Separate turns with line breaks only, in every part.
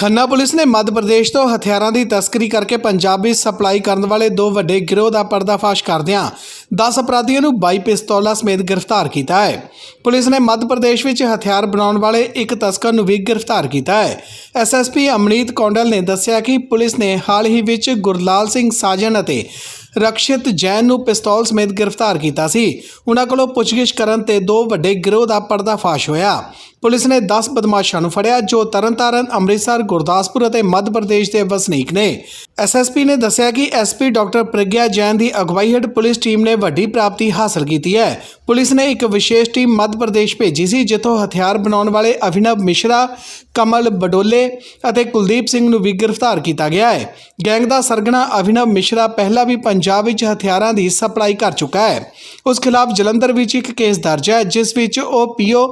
Khanna police ਨੇ ਮੱਧ ਪ੍ਰਦੇਸ਼ ਤੋਂ ਹਥਿਆਰਾਂ ਦੀ ਤਸਕਰੀ ਕਰਕੇ ਪੰਜਾਬ ਵਿੱਚ ਸਪਲਾਈ ਕਰਨ ਵਾਲੇ ਦੋ ਵੱਡੇ ਗਿਰੋਹ ਦਾ ਪਰਦਾਫਾਸ਼ ਕਰਦਿਆਂ 10 ਅਪਰਾਧੀਆਂ ਨੂੰ 22 ਪਿਸਤੌਲਾਂ ਸਮੇਤ ਗ੍ਰਿਫਤਾਰ ਕੀਤਾ ਹੈ। ਪੁਲਿਸ ਨੇ ਮੱਧ ਪ੍ਰਦੇਸ਼ ਵਿੱਚ ਹਥਿਆਰ ਬਣਾਉਣ ਵਾਲੇ ਇੱਕ ਤਸਕਰ ਨੂੰ ਵੀ ਗ੍ਰਿਫਤਾਰ ਕੀਤਾ ਹੈ। ਐਸਐਸਪੀ ਅਮਨੀਤ ਕੌਂਡਲ ਨੇ ਦੱਸਿਆ ਕਿ ਪੁਲਿਸ ਨੇ ਹਾਲ ਹੀ ਵਿੱਚ ਗੁਰਲਾਲ ਸਿੰਘ ਸਾਜਨ ਅਤੇ ਰਕਸ਼ਿਤ ਜੈਨ ਨੂੰ ਪਿਸਤੌਲ ਸਮੇਤ ਗ੍ਰਿਫਤਾਰ ਕੀਤਾ ਸੀ। ਉਹਨਾਂ ਕੋਲੋਂ ਪੁੱਛਗਿੱਛ ਕਰਨ ਤੇ ਦੋ ਵੱਡੇ ਗਿਰੋਹ ਦਾ ਪਰਦਾਫਾਸ਼ ਹੋਇਆ। ਪੁਲਿਸ ਨੇ 10 ਬਦਮਾਸ਼ਾਂ ਨੂੰ ਫੜਿਆ, ਜੋ ਤਰਨਤਾਰਨ, ਅੰਮ੍ਰਿਤਸਰ, ਗੁਰਦਾਸਪੁਰ ਅਤੇ ਮੱਧ ਪ੍ਰਦੇਸ਼ ਦੇ ਵਸਨੀਕ ਨੇ। ਐਸਐਸਪੀ ਨੇ ਦੱਸਿਆ ਕਿ ਐਸਪੀ ਡਾਕਟਰ ਪ੍ਰਗਿਆ ਜੈਨ ਦੀ ਅਗਵਾਈ ਹੇਠ ਪੁਲਿਸ ਟੀਮ ਨੇ ਵੱਡੀ ਪ੍ਰਾਪਤੀ ਹਾਸਲ ਕੀਤੀ ਹੈ। ਪੁਲਿਸ ਨੇ ਇੱਕ ਵਿਸ਼ੇਸ਼ ਟੀਮ ਮੱਧ ਪ੍ਰਦੇਸ਼ ਭੇਜੀ ਸੀ, ਜਿੱਥੋਂ ਹਥਿਆਰ ਬਣਾਉਣ ਵਾਲੇ ਅਭਿਨਵ ਮਿਸ਼ਰਾ, ਕਮਲ ਬਡੋਲੇ ਅਤੇ ਕੁਲਦੀਪ ਸਿੰਘ ਨੂੰ ਵੀ ਗ੍ਰਿਫਤਾਰ ਕੀਤਾ ਗਿਆ ਹੈ। ਗੈਂਗ ਦਾ ਸਰਗਣਾ ਅਭਿਨਵ ਮਿਸ਼ਰਾ ਪਹਿਲਾਂ ਵੀ ਪੰਜਾਬ ਵਿੱਚ ਹਥਿਆਰਾਂ ਦੀ ਸਪਲਾਈ ਕਰ ਚੁੱਕਾ ਹੈ। ਉਸ ਖਿਲਾਫ ਜਲੰਧਰ ਵਿੱਚ ਇੱਕ ਕੇਸ ਦਰਜ ਹੈ, ਜਿਸ ਵਿੱਚ ਉਹ ਪੀਓ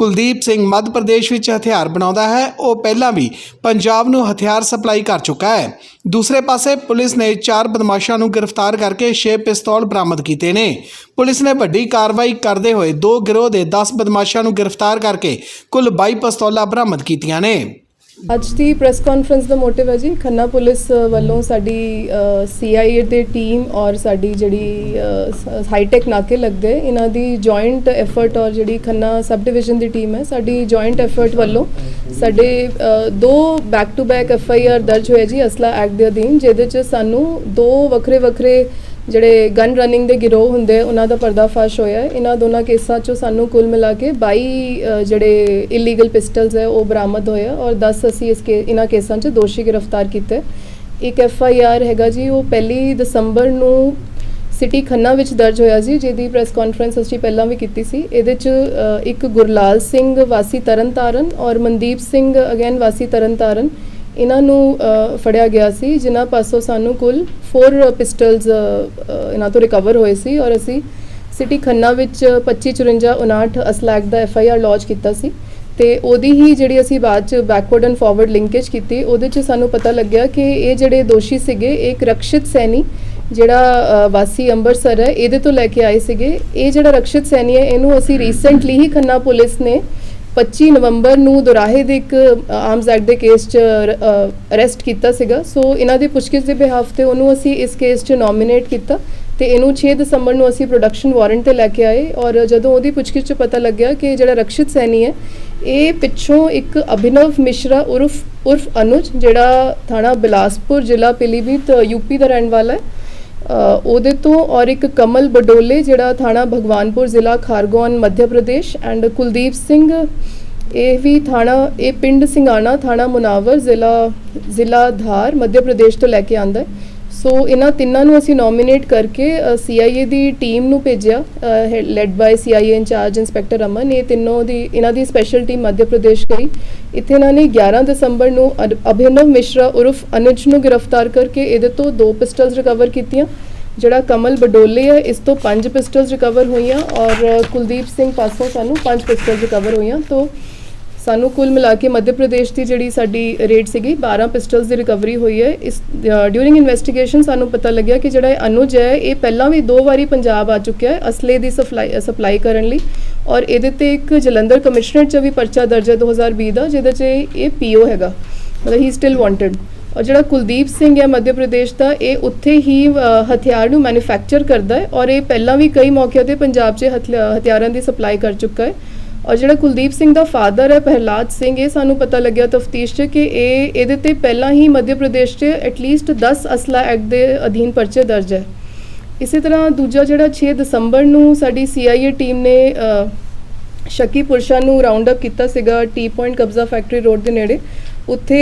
ਕੁਲਦੀਪ ਸਿੰਘ ਮੱਧ ਪ੍ਰਦੇਸ਼ ਵਿੱਚ ਹਥਿਆਰ ਬਣਾਉਂਦਾ ਹੈ। ਉਹ ਪਹਿਲਾਂ ਵੀ ਪੰਜਾਬ ਨੂੰ ਹਥਿਆਰ ਸਪਲਾਈ ਕਰ ਚੁੱਕਾ ਹੈ। ਦੂਸਰੇ ਪਾਸੇ ਪੁਲਿਸ ਨੇ ਚਾਰ ਬਦਮਾਸ਼ਾਂ ਨੂੰ ਗ੍ਰਿਫਤਾਰ ਕਰਕੇ 6 ਪਿਸਤੌਲ ਬਰਾਮਦ ਕੀਤੇ ਨੇ। ਪੁਲਿਸ ਨੇ ਵੱਡੀ ਕਾਰਵਾਈ ਕਰਦੇ ਹੋਏ ਦੋ ਗਿਰੋਹ ਦੇ 10 ਬਦਮਾਸ਼ਾਂ ਨੂੰ ਗ੍ਰਿਫਤਾਰ ਕਰਕੇ ਕੁੱਲ 22 ਪਿਸਤੌਲਾਂ ਬਰਾਮਦ ਕੀਤੀਆਂ ਨੇ।
ਅੱਜ ਦੀ ਪ੍ਰੈਸ ਕਾਨਫਰੰਸ ਦਾ ਮੋਟਿਵ ਹੈ ਜੀ, ਖੰਨਾ ਪੁਲਿਸ ਵੱਲੋਂ ਸਾਡੀ ਸੀਆਈਏ ਦੇ ਟੀਮ ਔਰ ਸਾਡੀ ਜਿਹੜੀ ਹਾਈਟੈਕ ਨਾਕੇ ਲੱਗਦੇ, ਇਹਨਾਂ ਦੀ ਜੁਆਇੰਟ ਐਫਰਟ ਔਰ ਜਿਹੜੀ ਖੰਨਾ ਸਬ ਡਿਵੀਜ਼ਨ ਦੀ ਟੀਮ ਹੈ, ਸਾਡੀ ਜੁਆਇੰਟ ਐਫਰਟ ਵੱਲੋਂ ਸਾਡੇ ਦੋ back to back F I R ਦਰਜ ਹੋਏ ਜੀ, ਅਸਲਾ ਐਕਟ ਦੇ ਅਧੀਨ, ਜਿਹਦੇ ਚ ਸਾਨੂੰ ਦੋ ਵੱਖਰੇ ਵੱਖਰੇ ਜਿਹੜੇ ਗਨ ਰਨਿੰਗ ਦੇ ਗਿਰੋਹ ਹੁੰਦੇ ਉਹਨਾਂ ਦਾ ਪਰਦਾਫਾਸ਼ ਹੋਇਆ ਹੈ। ਇਹਨਾਂ ਦੋਨਾਂ ਕੇਸਾਂ 'ਚੋਂ ਸਾਨੂੰ ਕੁੱਲ ਮਿਲਾ ਕੇ 22 ਅ, ਜਿਹੜੇ ਇਲੀਗਲ ਪਿਸਟਲਸ ਹੈ ਉਹ ਬਰਾਮਦ ਹੋਏ ਆ ਔਰ 10 ਅਸੀਂ ਇਸ ਕੇ ਇਹਨਾਂ ਕੇਸਾਂ 'ਚ ਦੋਸ਼ੀ ਗ੍ਰਿਫਤਾਰ ਕੀਤੇ। ਇੱਕ ਐਫ ਆਈ ਆਰ ਹੈਗਾ ਜੀ ਉਹ ਪਹਿਲੀ ਦਸੰਬਰ ਨੂੰ ਸਿਟੀ ਖੰਨਾ ਵਿੱਚ ਦਰਜ ਹੋਇਆ ਸੀ ਜਿਹਦੀ ਪ੍ਰੈਸ ਕਾਨਫਰੰਸ ਅਸੀਂ ਪਹਿਲਾਂ ਵੀ ਕੀਤੀ ਸੀ। ਇਹਦੇ 'ਚ ਅ, ਇੱਕ ਗੁਰਲਾਲ ਸਿੰਘ ਵਾਸੀ ਤਰਨਤਾਰਨ ਔਰ ਮਨਦੀਪ ਸਿੰਘ ਅਗੇਨ ਵਾਸੀ ਤਰਨਤਾਰਨ। ਇਹਨਾਂ ਨੂੰ ਫੜਿਆ ਗਿਆ ਸੀ, ਜਿਨ੍ਹਾਂ ਪਾਸੋਂ ਸਾਨੂੰ ਕੁੱਲ 4 ਪਿਸਟਲਸ ਇਹਨਾਂ ਤੋਂ ਰਿਕਵਰ ਹੋਏ ਸੀ ਔਰ ਅਸੀਂ ਸਿਟੀ ਖੰਨਾ ਵਿੱਚ 2554 ਅਸਲਾ ਅਸਲੈਕ ਦਾ ਐਫ ਆਈ ਆਰ ਲੌਂਚ ਕੀਤਾ ਸੀ ਤੇ ਉਹਦੀ ਹੀ ਜਿਹੜੀ ਅਸੀਂ ਬਾਅਦ ਚ ਬੈਕਵਰਡ ਐਂਡ ਫਾਰਵਰਡ ਲਿੰਕੇਜ ਕੀਤੀ, ਉਹਦੇ ਚ ਸਾਨੂੰ ਪਤਾ ਲੱਗਿਆ ਕਿ ਇਹ ਜਿਹੜੇ ਦੋਸ਼ੀ ਸੀਗੇ ਇੱਕ ਰਕਸ਼ਿਤ ਸੈਣੀ ਜਿਹੜਾ ਵਾਸੀ ਅੰਮ੍ਰਿਤਸਰ ਹੈ, ਇਹਦੇ ਤੋਂ ਲੈ ਕੇ ਆਏ ਸੀਗੇ। ਇਹ ਜਿਹੜਾ ਰਕਸ਼ਿਤ ਸੈਣੀ ਹੈ, ਇਹਨੂੰ ਅਸੀਂ ਰੀਸੈਂਟਲੀ ਹੀ ਖੰਨਾ ਪੁਲਿਸ ਨੇ 25 ਨਵੰਬਰ ਨੂੰ ਦੁਰਾਹੇ ਦੇ ਇੱਕ ਆਰਮਸ ਐਕਟ ਦੇ ਕੇਸ 'ਚ ਅਰੈਸਟ ਕੀਤਾ ਸੀਗਾ। ਸੋ ਇਹਨਾਂ ਦੀ ਪੁੱਛਗਿੱਛ ਦੇ ਬਿਹਾਫ ਤੇ ਉਹਨੂੰ ਅਸੀਂ ਇਸ ਕੇਸ 'ਚ ਨੋਮੀਨੇਟ ਕੀਤਾ ਤੇ ਇਹਨੂੰ 6 ਦਸੰਬਰ ਨੂੰ ਅਸੀਂ ਪ੍ਰੋਡਕਸ਼ਨ ਵਾਰੰਟ ਤੇ ਲੈ ਕੇ ਆਏ ਔਰ ਜਦੋਂ ਉਹਦੀ ਪੁੱਛਗਿੱਛ 'ਚ ਪਤਾ ਲੱਗਿਆ ਕਿ ਜਿਹੜਾ ਰਕਸ਼ਿਤ ਸੈਣੀ ਹੈ, ਇਹ ਪਿੱਛੋਂ ਇੱਕ ਅਭਿਨਵ ਮਿਸ਼ਰਾ ਉਰਫ ਉਰਫ ਅਨੁਜ, ਜਿਹੜਾ ਥਾਣਾ ਬਿਲਾਸਪੁਰ ਜ਼ਿਲ੍ਹਾ ਪਿਲੀਭੀਤ ਯੂਪੀ ਦਾ ਰਹਿਣ ਵਾਲਾ ਹੈ। ਉਹਦੇ ਤੋਂ ਔਰ ਇੱਕ ਕਮਲ ਬਡੋਲੇ, ਜਿਹੜਾ ਥਾਣਾ ਭਗਵਾਨਪੁਰ ਜ਼ਿਲ੍ਹਾ ਖਾਰਗੋਨ, ਮੱਧ ਪ੍ਰਦੇਸ਼ ਐਂਡ ਕੁਲਦੀਪ ਸਿੰਘ, ਇਹ ਵੀ ਥਾਣਾ, ਇਹ ਪਿੰਡ ਸਿੰਘਾਣਾ ਥਾਣਾ ਮੁਨਾਵਰ ਜ਼ਿਲ੍ਹਾ ਜ਼ਿਲ੍ਹਾ ਧਾਰ, ਮੱਧ ਪ੍ਰਦੇਸ਼ ਤੋਂ ਲੈ ਕੇ ਆਂਦਾ ਹੈ। ਸੋ ਇਹਨਾਂ ਤਿੰਨਾਂ ਨੂੰ ਅਸੀਂ ਨੋਮੀਨੇਟ ਕਰਕੇ ਸੀਆਈਏ ਦੀ ਟੀਮ ਨੂੰ ਭੇਜਿਆ led by CIA in-charge inspector Aman ਇਹ ਤਿੰਨੋਂ ਦੀ, ਇਹਨਾਂ ਦੀ ਸਪੈਸ਼ਲ ਟੀਮ ਮੱਧ ਪ੍ਰਦੇਸ਼ ਗਈ। ਇੱਥੇ ਇਹਨਾਂ ਨੇ 11 ਦਸੰਬਰ ਨੂੰ ਅਭਿਨਵ ਮਿਸ਼ਰਾ ਉਰਫ ਅਨੁਜ ਨੂੰ ਗ੍ਰਿਫਤਾਰ ਕਰਕੇ ਇਹਦੇ ਤੋਂ ਦੋ ਪਿਸਟਲਸ ਰਿਕਵਰ ਕੀਤੀਆਂ, ਜਿਹੜਾ ਕਮਲ ਬਡੋਲੇ ਹੈ, ਇਸ ਤੋਂ ਪੰਜ ਪਿਸਟਲਸ ਰਿਕਵਰ ਹੋਈਆਂ ਔਰ ਕੁਲਦੀਪ ਸਿੰਘ ਪਾਸੋਂ ਸਾਨੂੰ ਪੰਜ ਪਿਸਟਲਸ ਰਿਕਵਰ ਹੋਈਆਂ। ਤੋਂ ਸਾਨੂੰ ਕੁੱਲ ਮਿਲਾ ਕੇ ਮੱਧ ਪ੍ਰਦੇਸ਼ ਦੀ ਜਿਹੜੀ ਸਾਡੀ ਰੇਟ ਸੀਗੀ 12 ਪਿਸਟਲਸ ਦੀ ਰਿਕਵਰੀ ਹੋਈ ਹੈ। ਇਸ ਡਿਊਰਿੰਗ ਇਨਵੈਸਟੀਗੇਸ਼ਨ ਸਾਨੂੰ ਪਤਾ ਲੱਗਿਆ ਕਿ ਜਿਹੜਾ ਇਹ ਅਨੁਜ ਹੈ, ਇਹ ਪਹਿਲਾਂ ਵੀ ਦੋ ਵਾਰੀ ਪੰਜਾਬ ਆ ਚੁੱਕਿਆ ਹੈ ਅਸਲੇ ਦੀ ਸਪਲਾਈ ਸਪਲਾਈ ਕਰਨ ਲਈ। ਔਰ ਇਹਦੇ ਤੇ ਇੱਕ ਜਲੰਧਰ ਕਮਿਸ਼ਨਰੇਟ 'ਚ ਵੀ ਪਰਚਾ ਦਰਜ ਹੈ 2020 ਦਾ, ਜਿਹਦੇ 'ਚ ਇਹ- ਇਹ ਪੀਓ ਹੈਗਾ। ਮਤਲਬ ਹੀ ਸਟਿਲ ਵਾਂਟਡ ਔਰ ਜਿਹੜਾ ਕੁਲਦੀਪ ਸਿੰਘ ਹੈ ਮੱਧ ਪ੍ਰਦੇਸ਼ ਦਾ, ਇਹ ਉੱਥੇ ਹੀ ਹਥਿਆਰ ਨੂੰ ਮੈਨੂਫੈਕਚਰ ਕਰਦਾ ਹੈ। ਔਰ ਇਹ ਪਹਿਲਾਂ ਵੀ ਕਈ ਮੌਕਿਆਂ ਤੇ ਪੰਜਾਬ 'ਚ ਹਥਿਆ- ਹਥਿਆਰਾਂ ਦੀ ਸਪਲਾਈ ਕਰ ਚੁੱਕਾ ਹੈ। ਔਰ ਜਿਹੜਾ ਕੁਲਦੀਪ ਸਿੰਘ ਦਾ ਫਾਦਰ ਹੈ, ਪ੍ਰਹਲਾਦ ਸਿੰਘ, ਇਹ ਸਾਨੂੰ ਪਤਾ ਲੱਗਿਆ ਤਫਤੀਸ਼ 'ਚ ਕਿ ਇਹ ਇਹਦੇ ਤੇ ਪਹਿਲਾਂ ਹੀ ਮੱਧ ਪ੍ਰਦੇਸ਼ 'ਚ ਐਟਲੀਸਟ 10 ਅਸਲਾ ਐਕਟ ਦੇ ਅਧੀਨ ਪਰਚੇ ਦਰਜ ਹੈ। ਇਸੇ ਤਰ੍ਹਾਂ ਦੂਜਾ ਜਿਹੜਾ 6 ਦਸੰਬਰ ਨੂੰ ਸਾਡੀ ਸੀਆਈਏ ਟੀਮ ਨੇ ਸ਼ੱਕੀ ਪੁਰਸ਼ਾਂ ਨੂੰ ਰਾਉਂਡ ਅਪ ਕੀਤਾ ਸੀਗਾ ਟੀ ਪੁਆਇੰਟ ਕਬਜ਼ਾ ਫੈਕਟਰੀ ਰੋਡ ਦੇ ਨੇੜੇ। ਉੱਥੇ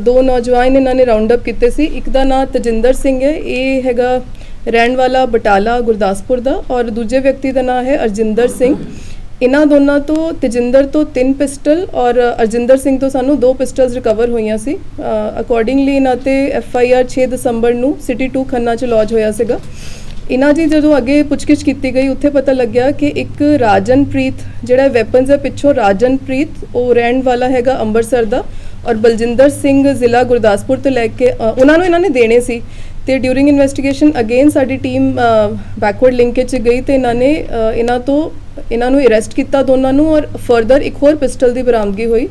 ਦੋ ਨੌਜਵਾਨ ਇਹਨਾਂ ਨੇ ਰਾਉਂਡ ਅਪ ਕੀਤੇ ਸੀ। ਇੱਕ ਦਾ ਨਾਮ ਤਜਿੰਦਰ ਸਿੰਘ ਹੈ, ਇਹ ਹੈਗਾ ਰਹਿਣ ਵਾਲਾ ਬਟਾਲਾ ਗੁਰਦਾਸਪੁਰ ਦਾ ਔਰ ਦੂਜੇ ਵਿਅਕਤੀ ਦਾ ਨਾਮ ਹੈ ਅਰਜਿੰਦਰ ਸਿੰਘ। ਇਹਨਾਂ ਦੋਨਾਂ ਤੋਂ ਤਜਿੰਦਰ ਤੋਂ ਤਿੰਨ ਪਿਸਟਲ ਔਰ ਅਰਜਿੰਦਰ ਸਿੰਘ ਤੋਂ ਸਾਨੂੰ ਦੋ ਪਿਸਟਲਸ ਰਿਕਵਰ ਹੋਈਆਂ ਸੀ। ਅਕੋਰਡਿੰਗਲੀ ਇਹਨਾਂ ਤੇ ਐਫ ਆਈ ਆਰ 6 ਦਸੰਬਰ ਨੂੰ ਸਿਟੀ 2 ਖੰਨਾ ਚ ਲੌਜ ਹੋਇਆ ਸੀਗਾ। ਇਹਨਾਂ ਦੀ ਜਦੋਂ ਅੱਗੇ ਪੁੱਛਗਿੱਛ ਕੀਤੀ ਗਈ, ਉੱਥੇ ਪਤਾ ਲੱਗਿਆ ਕਿ ਇੱਕ ਰਾਜਨਪ੍ਰੀਤ, ਜਿਹੜਾ ਵੈਪਨਸ ਹੈ ਪਿੱਛੋਂ ਰਾਜਨਪ੍ਰੀਤ, ਉਹ ਰਹਿਣ ਵਾਲਾ ਹੈਗਾ ਅੰਮ੍ਰਿਤਸਰ ਦਾ ਔਰ ਬਲਜਿੰਦਰ ਸਿੰਘ ਜ਼ਿਲ੍ਹਾ ਗੁਰਦਾਸਪੁਰ ਤੋਂ ਲੈ ਕੇ ਉਹਨਾਂ ਨੂੰ ਇਹਨਾਂ ਨੇ ਦੇਣੇ ਸੀ। ਤੇ ਡਿਊਰਿੰਗ ਇਨਵੈਸਟੀਗੇਸ਼ਨ ਅਗੇਨ ਸਾਡੀ ਟੀਮ ਬੈਕਵਰਡ ਲਿੰਕੇਜ ਚ ਗਈ ਤੇ ਇਹਨਾਂ ਨੇ ਇਹਨਾਂ ਤੋਂ, ਇਹਨਾਂ ਨੂੰ ਅਰੈਸਟ ਕੀਤਾ ਦੋਨਾਂ ਨੂੰ ਔਰ ਫਰਦਰ ਇੱਕ ਹੋਰ ਪਿਸਟਲ ਦੀ ਬਰਾਮਦਗੀ ਹੋਈ।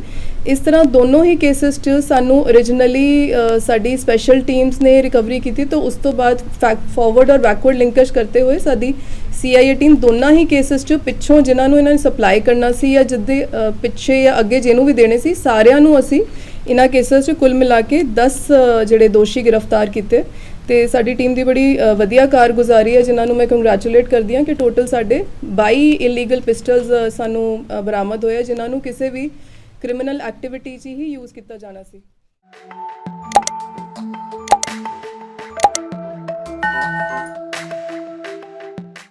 ਇਸ ਤਰ੍ਹਾਂ ਦੋਨੋਂ ਹੀ ਕੇਸਸ 'ਚ ਸਾਨੂੰ originally ਸਾਡੀ ਸਪੈਸ਼ਲ ਟੀਮਸ ਨੇ ਰਿਕਵਰੀ ਕੀਤੀ ਤਾਂ ਉਸ ਤੋਂ ਬਾਅਦ ਫਾਰਵਰਡ ਔਰ ਬੈਕਵਰਡ ਲਿੰਕੇਜ ਕਰਦੇ ਹੋਏ ਸਾਡੀ CIA ਟੀਮ ਦੋਨਾਂ ਹੀ ਕੇਸਸ 'ਚ ਪਿੱਛੋਂ ਜਿਨ੍ਹਾਂ ਨੂੰ ਇਹਨਾਂ ਨੇ ਸਪਲਾਈ ਕਰਨਾ ਸੀ ਜਾਂ ਜਿੱਦੇ ਪਿੱਛੇ ਜਾਂ ਅੱਗੇ ਜਿਹਨੂੰ ਵੀ ਦੇਣੇ ਸੀ, ਸਾਰਿਆਂ ਨੂੰ ਅਸੀਂ ਇਹਨਾਂ ਕੇਸਸ 'ਚ ਕੁੱਲ ਮਿਲਾ ਕੇ 10 ਜਿਹੜੇ ਦੋਸ਼ੀ ਗ੍ਰਿਫਤਾਰ ਕੀਤੇ। ਤੇ ਸਾਡੀ ਟੀਮ ਦੀ ਬੜੀ ਵਧੀਆ ਕਾਰਗੁਜ਼ਾਰੀ ਹੈ ਜਿਨ੍ਹਾਂ ਨੂੰ ਮੈਂ ਕੰਗ੍ਰੈਚੁਲੇਟ ਕਰਦੀ ਹਾਂ ਕਿ ਟੋਟਲ ਸਾਡੇ 22 ਇਲੀਗਲ ਪਿਸਟਲਸ ਸਾਨੂੰ ਬਰਾਮਦ ਹੋਏ ਆ, ਜਿਨ੍ਹਾਂ ਨੂੰ ਕਿਸੇ ਵੀ ਕ੍ਰਿਮੀਨਲ ਐਕਟੀਵਿਟੀ 'ਚ ਹੀ ਯੂਜ਼ ਕੀਤਾ ਜਾਣਾ ਸੀ।